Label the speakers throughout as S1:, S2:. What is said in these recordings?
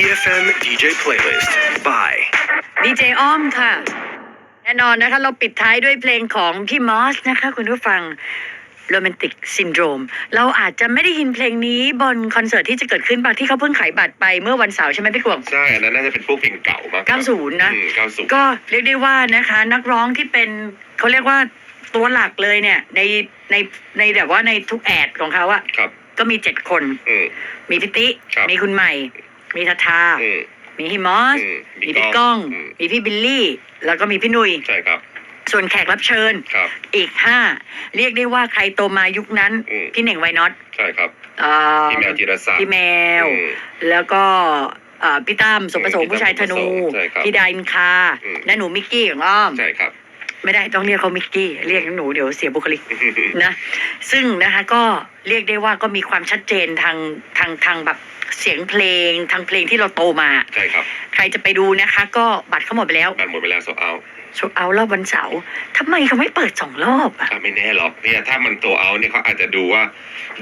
S1: EFM DJ Playlist by
S2: ดีเจอ้อมค่ะ แน่นอนนะคะเราปิดท้ายด้วยเพลงของพี่มอสนะคะคุณผู้ฟังโรแมนติกซินโดรมเราอาจจะไม่ได้ยินเพลงนี้บนคอนเสิร์ตที่จะเกิดขึ้นบางที่เขาเพิ่งขายบัตรไปเมื่อวันเสาร์ใช่ไหมพี่กวง
S3: ใช่ อันนั้นน่าจะเป็นพวกเพลงเก่ามากกว่า
S2: 90นะ
S3: อืม90
S2: ก็เรียกได้ว่านะคะ นักร้องที่เป็นเขาเรียกว่าตัวหลักเลยเนี่ย ในในในแบบว่าในทุกแอดของเขาอะ
S3: ครับ
S2: ก็มีเจ็ดคน
S3: อืม
S2: มีพิติ
S3: ครับ
S2: มีคุณใหม่ มีทาทา
S3: อืม
S2: มีพี่มอส
S3: อืม
S2: มีพี่ก้อง
S3: อืม
S2: มีพี่บิลลี่ แล้วก็มีพี่นุย
S3: ใช่ครับ
S2: ส่วนแขกรับเชิญ
S3: ครับ
S2: อีกห้าเรียกได้ว่าใครโตมายุคนั้น
S3: อืม
S2: พี่เหน่งไวน็อต
S3: ใช่ครับ
S2: เอ่อ
S3: พี่แมวจิรศักดิ์
S2: พี่แมว
S3: อืม
S2: แล้วก็เอ่อพี่ตั้มสมประสง
S3: อื
S2: ค์
S3: ม
S2: ผู้ชายธนู
S3: ใช่ครับ
S2: พี่ดาอินคา
S3: อืม
S2: และหนูมิกกี้ของอ้อม
S3: ใช่ครับ
S2: ไม่ได้ต้องเรียกเขามิกกี้ เรียกหนูเดี๋ยวเสียบุคลิก นะซึ่งนะคะก็เรียกได้ว่าก็มีความชัดเจนทางทางทางแบบ เสียงเพลงทางเพลงที่เราโตมา
S3: ใช่ครับ
S2: ใครจะไปดูนะคะ ก็บัตรเขาหมดไปแล้ว
S3: บัตรหมดเวลาโซเอา
S2: โชว์เอารอบวันเสาร์ทำไมเขาไม่เปิดสองรอบอะ
S3: ถ้าไม่แน่หรอกเนี่ยถ้ามันโซเอาเนี่ยเขาอาจจะดูว่า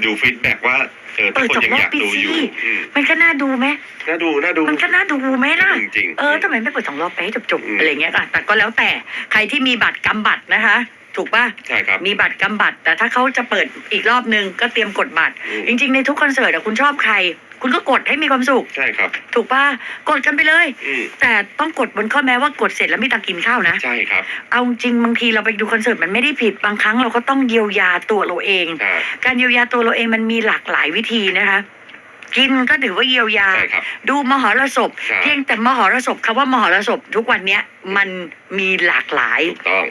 S3: ดูฟีดแบ็กว่าเออ
S2: เปิ
S3: ถ้า
S2: ด
S3: คนยังอยาก
S2: สองรอบ
S3: ดูอยู่
S2: ปิดสิ
S3: อืม
S2: มันก็น่าดูไหม
S3: น่าดูน่าดู
S2: มันก็น่าดูไหมล่ะ
S3: จริงๆ
S2: เออทำไมไม่เปิดสองรอบไปให้จบ
S3: อืม
S2: ๆอะไรเงี้ยอะแต่ก็แล้วแต่ใครที่มีบัตรกำบัตรนะคะถูกป่ะ
S3: ใช่ครับ
S2: มีบัตรกำบัตรแต่ถ้าเขาจะเปิดอีกรอบนึงก็เตรียมกดบัตร
S3: อืม
S2: จริง ๆ ในทุกคอนเสิร์ตอะคุณชอบใคร คุณก็กดให้มีความสุข
S3: ใช่ครับ
S2: ถูกป่ะกดกันไปเลย
S3: อืม
S2: แต่ต้องกดบนข้อแม้ว่ากดเสร็จแล้วไม่ตังค์กินข้าวนะ
S3: ใช่ครับ
S2: เอาจริงบางทีเราไปดูคอนเสิร์ตมันไม่ได้ผิดบางครั้งเราก็ต้องเยียวยาตัวเราเอง
S3: ใช่
S2: การเยียวยาตัวเราเองมันมีหลากหลายวิธีนะคะ กินก็ถือว่าเยียวยา
S3: ใช่ครับ
S2: ดูมหรสพ
S3: ใช่
S2: เพียงแต่มหรสพคำว่ามหรสพทุกวันเนี้ยมันมีหลากหลาย
S3: ถูกต้อง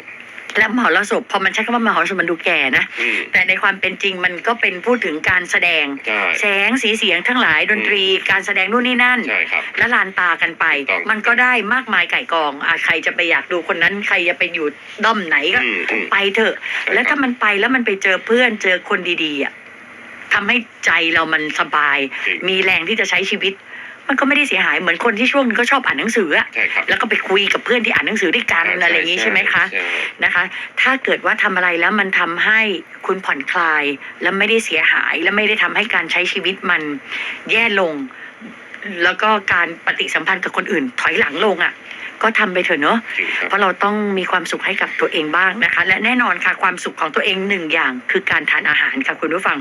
S2: และมหรสพพอมันใช้คำว่ามหรสพมันดูแก่นะ
S3: อืม
S2: แต่ในความเป็นจริงมันก็เป็นพูดถึงการแสดง
S3: ใช่
S2: แสงสีเสียงทั้งหลายดนตรี การแสดงนู่นนี่นั่น
S3: ใช่ครับ
S2: และลานตากันไป
S3: ถูกต้อง
S2: มันก็ได้มากมายไก่กองอะใครจะไปอยากดูคนนั้นใครจะไปอยู่ด้อมไหนก็
S3: อืมอืม
S2: ไปเถอะ
S3: ใช่
S2: แล้ว
S3: ครั
S2: ถ้า
S3: บ
S2: มันไปแล้วมันไปเจอเพื่อนเจอคนดีๆอะทำให้ใจเรามันสบาย
S3: จริง
S2: มีแรงที่จะใช้ชีวิต มันก็ไม่ได้เสียหายเหมือนคนที่ช่วงนึงก็ชอบอ่านหนังสืออะ
S3: ใช่ครับ
S2: แล้วก็ไปคุยกับเพื่อนที่อ่านหนังสือด้วยกันอะไรอย่างนี้ใช่ไหมคะ
S3: ใช่
S2: นะคะ ถ้าเกิดว่าทำอะไรแล้วมันทำให้คุณผ่อนคลาย แล้วไม่ได้เสียหาย และไม่ได้ทำให้การใช้ชีวิตมันแย่ลง แล้วก็การปฏิสัมพันธ์กับคนอื่นถอยหลังลงอะ ก็ทำไปเถอะเนอะ
S3: จริงครับ
S2: เพราะเราต้องมีความสุขให้กับตัวเองบ้างนะคะ และแน่นอนค่ะความสุขของตัวเองหนึ่งอย่างคือการทานอาหารค่ะคุณผู้ฟัง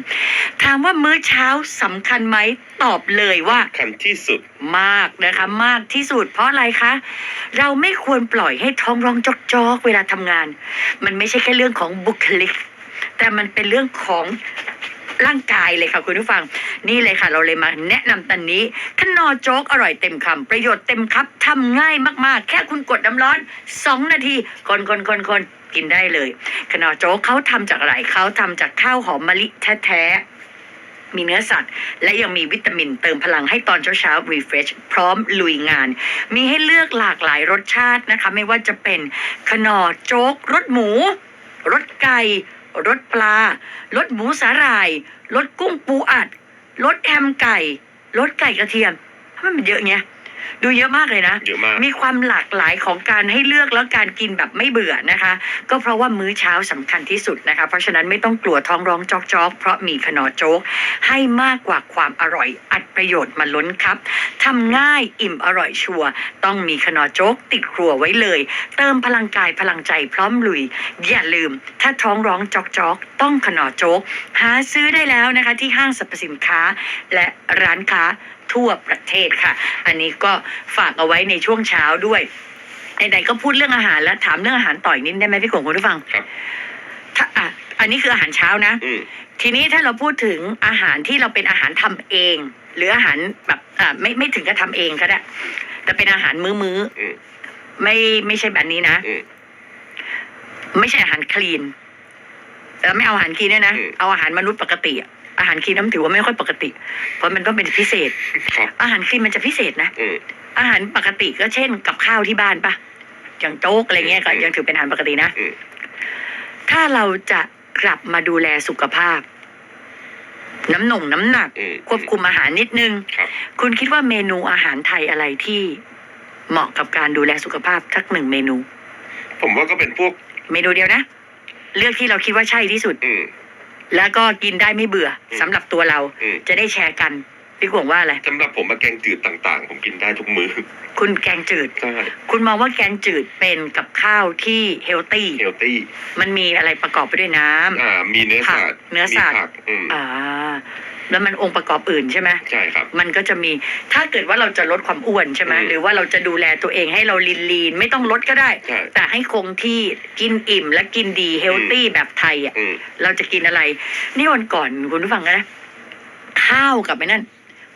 S2: ถามว่ามื้อเช้าสำคัญไหมตอบเลยว่า
S3: คันที่สุด
S2: มากนะคะมากที่สุด เพราะอะไรคะเราไม่ควรปล่อยให้ท้องร้องจอกจอกๆเวลาทำงาน มันไม่ใช่แค่เรื่องของบุคลิกแต่มันเป็นเรื่องของ ร่างกายเลยค่ะคุณผู้ฟัง นี่เลยค่ะ เราเลยมาแนะนำตันนี้ขนอโจ๊กอร่อยเต็มคำประโยชน์เต็มครับทำง่ายมากๆ แค่คุณกดน้ำร้อนสองนาทีคนคนคนคนกินได้เลยขนอโจ๊กเขาทำจากอะไรเขาทำจากข้าวหอมมะลิแท้ๆมีเนื้อสัตว์ และยังมีวิตามินเติมพลังให้ตอนเช้าๆ refresh พร้อมลุยงาน มีให้เลือกหลากหลายรสชาตินะคะ ไม่ว่าจะเป็นขนอโจ๊กรสหมู รสไก่ รสปลารสหมูสาหร่ายรสกุ้งปูอัดรสแฮมไก่รสไก่กระเทียมทำไมมันเยอะเงี้ย ดูเยอะมากเลยนะ
S3: เยอะมาก
S2: มีความหลากหลายของการให้เลือกแล้วการกินแบบไม่เบื่อนะคะ ก็เพราะว่ามื้อเช้าสำคัญที่สุดนะคะ เพราะฉะนั้นไม่ต้องกลัวท้องร้องจอกจอกๆเพราะมีขนอโจ๊ก ให้มากกว่าความอร่อย อัดประโยชน์มาล้นครับทำง่ายอิ่มอร่อยชัวร์ต้องมีขนอโจ๊กติดครัวไว้เลย เติมพลังกายพลังใจพร้อมลุย อย่าลืม ถ้าท้องร้องจอกจอกๆต้องขนอโจ๊ก หาซื้อได้แล้วนะคะที่ห้างสรรพสินค้า และร้านค้า ทั่วประเทศค่ะ อันนี้ก็ฝากเอาไว้ในช่วงเช้าด้วยไหนๆก็พูดเรื่องอาหารแล้วถามเรื่องอาหารต่อยนิดได้ไหมพี่กงคุณผู้ฟัง
S3: ครับ
S2: ถ้าอะอันนี้คืออาหารเช้านะ
S3: อืม
S2: ทีนี้ถ้าเราพูดถึงอาหารที่เราเป็นอาหารทำเอง หรืออาหารแบบอ่าไม่ไม่ถึงกับทำเองก็ได้ แต่เป็นอาหารมื้อมื้อๆ
S3: อืม
S2: ไม่ไม่ใช่แบบนี้นะ
S3: อืม
S2: ไม่ใช่อาหารคลีนเออไม่เอาอาหารคลีนเนี่ยนะ
S3: อืม
S2: เอาอาหารมนุษย์ปกติอะ อาหารคลีนนั้นถือว่าไม่ค่อยปกติ เพราะมันต้องเป็นพิเศษ
S3: ครับ
S2: อาหารคลีนมันจะพิเศษนะ
S3: อืม
S2: อาหารปกติก็เช่น กับข้าวที่บ้านปะอย่างโจ๊กอะไรเงี้ยก็
S3: อืม
S2: ยังถือเป็นอาหารปกตินะ
S3: อืม
S2: ถ้าเราจะกลับมาดูแลสุขภาพ น้ำหน่งน้ำหนัก
S3: อืม
S2: ควบคุมอาหารนิดนึง
S3: ครับ
S2: คุณคิดว่าเมนูอาหารไทยอะไรที่เหมาะกับการดูแลสุขภาพสักหนึ่งเมนู
S3: ผมว่าก็เป็นพวก
S2: เมนูเดียวนะ เลือกที่เราคิดว่าใช่ที่สุด
S3: อืม
S2: แล้วก็กินได้ไม่เบื่ออ
S3: ม
S2: สำหรับตัวเรา
S3: อืม
S2: จะได้แชร์กันพี่กวงว่าอะไร
S3: สำหรับผมมาแกงจืดต่างๆ ผมกินได้ทุกมื้อ
S2: คุณแกงจืด
S3: ใช่
S2: คุณมองว่าแกงจืดเป็นกับข้าวที่เฮลตี้
S3: เฮลตี้
S2: มันมีอะไรประกอบไปด้วยน้ำ
S3: อ่ามีเนื้อสัตว์
S2: ผักเนื้อสัตว์
S3: มีผักอืม
S2: อ่า แล้วมันองค์ประกอบอื่นใช่ไหม
S3: ใช่ครับ
S2: มันก็จะมีถ้าเกิดว่าเราจะลดความอ้วนใช่ไหม
S3: อืม
S2: หรือว่าเราจะดูแลตัวเองให้เราลีนลีนๆไม่ต้องลดก็ได้
S3: ใช่
S2: แต่ให้คงที่กินอิ่มและกินดีเฮลตี้แบบไทยอะ
S3: อืม
S2: เราจะกินอะไร นี่วันก่อนคุณผู้ฟังนะข้าวกับไอ้นั่น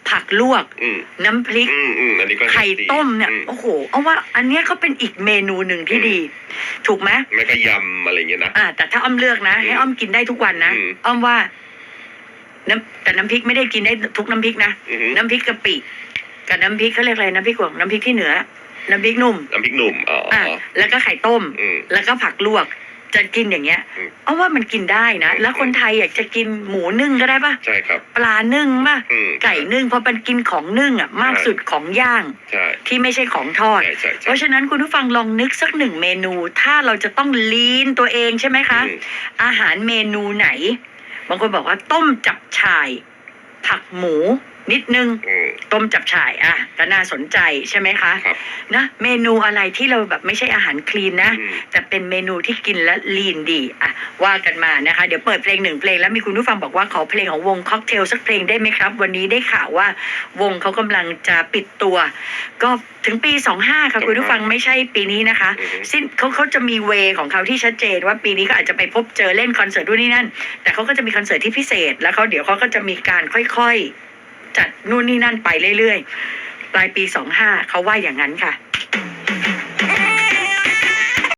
S2: ผักลวก
S3: อืม
S2: น้ำพริก
S3: อืมอืมอันนี้ก็
S2: ไข่ต้มเนี่ย
S3: อื
S2: โอ้โห เอาว่า อันเนี้ยก็เป็นอีกเมนูหนึ่งที่
S3: อืม
S2: ดี ถูกไหม
S3: ไม่ก็ยำอะไรอย่างเงี้ยนะ
S2: อ่า แต่ถ้าอ้อมเลือกนะ
S3: อืม
S2: ให้อ้อมกินได้ทุกวันนะ
S3: อืม
S2: อ้อมว่า น้ำแต่น้ำพริกไม่ได้กินได้ทุกน้ำพริกนะ
S3: อือหือ
S2: น้ำพริกกะปิกับน้ำพริกเขาเรียกอะไรน้ำพริกกวางน้ำพริกที่เหนือ น้ำพริกหนุ่ม
S3: น้ำพริกหนุ่มอ๋ออ
S2: อะแล้วก็ไข่ต้ม
S3: อืม
S2: แล้วก็ผักลวกจะกินอย่างเงี้ย
S3: อืม
S2: เอาว่ามันกินได้นะ
S3: อืม
S2: แล้วคนไทยอยากจะกินหมูนึ่งก็ได้ปะ
S3: ใช่ครับ
S2: ปลานึ่งปะ
S3: อืม
S2: ไก่นึ่งเพราะมันกินของนึ่งอะมาก
S3: ใช่
S2: สุดของย่าง
S3: ใช่
S2: ที่ไม่ใช่ของทอด
S3: ใช่ใช่
S2: เพ
S3: ใช่
S2: ราะฉะนั้นคุณผู้ฟังลองนึกสักหนึ่งเมนู ถ้าเราจะต้องลีนตัวเองใช่ไหมคะ
S3: อืม
S2: อาหารเมนูไหน บางคนบอกว่าต้มจับชาย ผักหมู นิดนึง
S3: อืม
S2: ต้มจับฉ่ายอะก็น่าสนใจใช่ไหมคะ
S3: ครับ
S2: นะเมนูอะไรที่เราแบบไม่ใช่อาหารคลีนนะ
S3: อืม
S2: แต่เป็นเมนูที่กินและลีนดีอะว่ากันมานะคะ เดี๋ยวเปิดเพลงหนึ่งเพลงแล้วมีคุณผู้ฟังบอกว่าขอเพลงของวงค็อกเทลสักเพลงได้ไหมครับ วันนี้ได้ข่าวว่าวงเขากำลังจะปิดตัว ก็ถึงปี 25 ค่ะคุณผู้ฟังไม่ใช่ปีนี้นะคะ
S3: อือฮึ
S2: สิ้นเขาเขาจะมีเวของเขาที่ชัดเจนว่าปีนี้ก็อาจจะไปพบเจอเล่นคอนเสิร์ตด้วยนี่นั่น แต่เขาก็จะมีคอนเสิร์ตที่พิเศษ แล้วเขาเดี๋ยวเขาก็จะมีการค่อยๆ จัดนู่นนี่นั่นไปเรื่อยๆปลายปี25เขาว่าอย่างนั้นค่ะ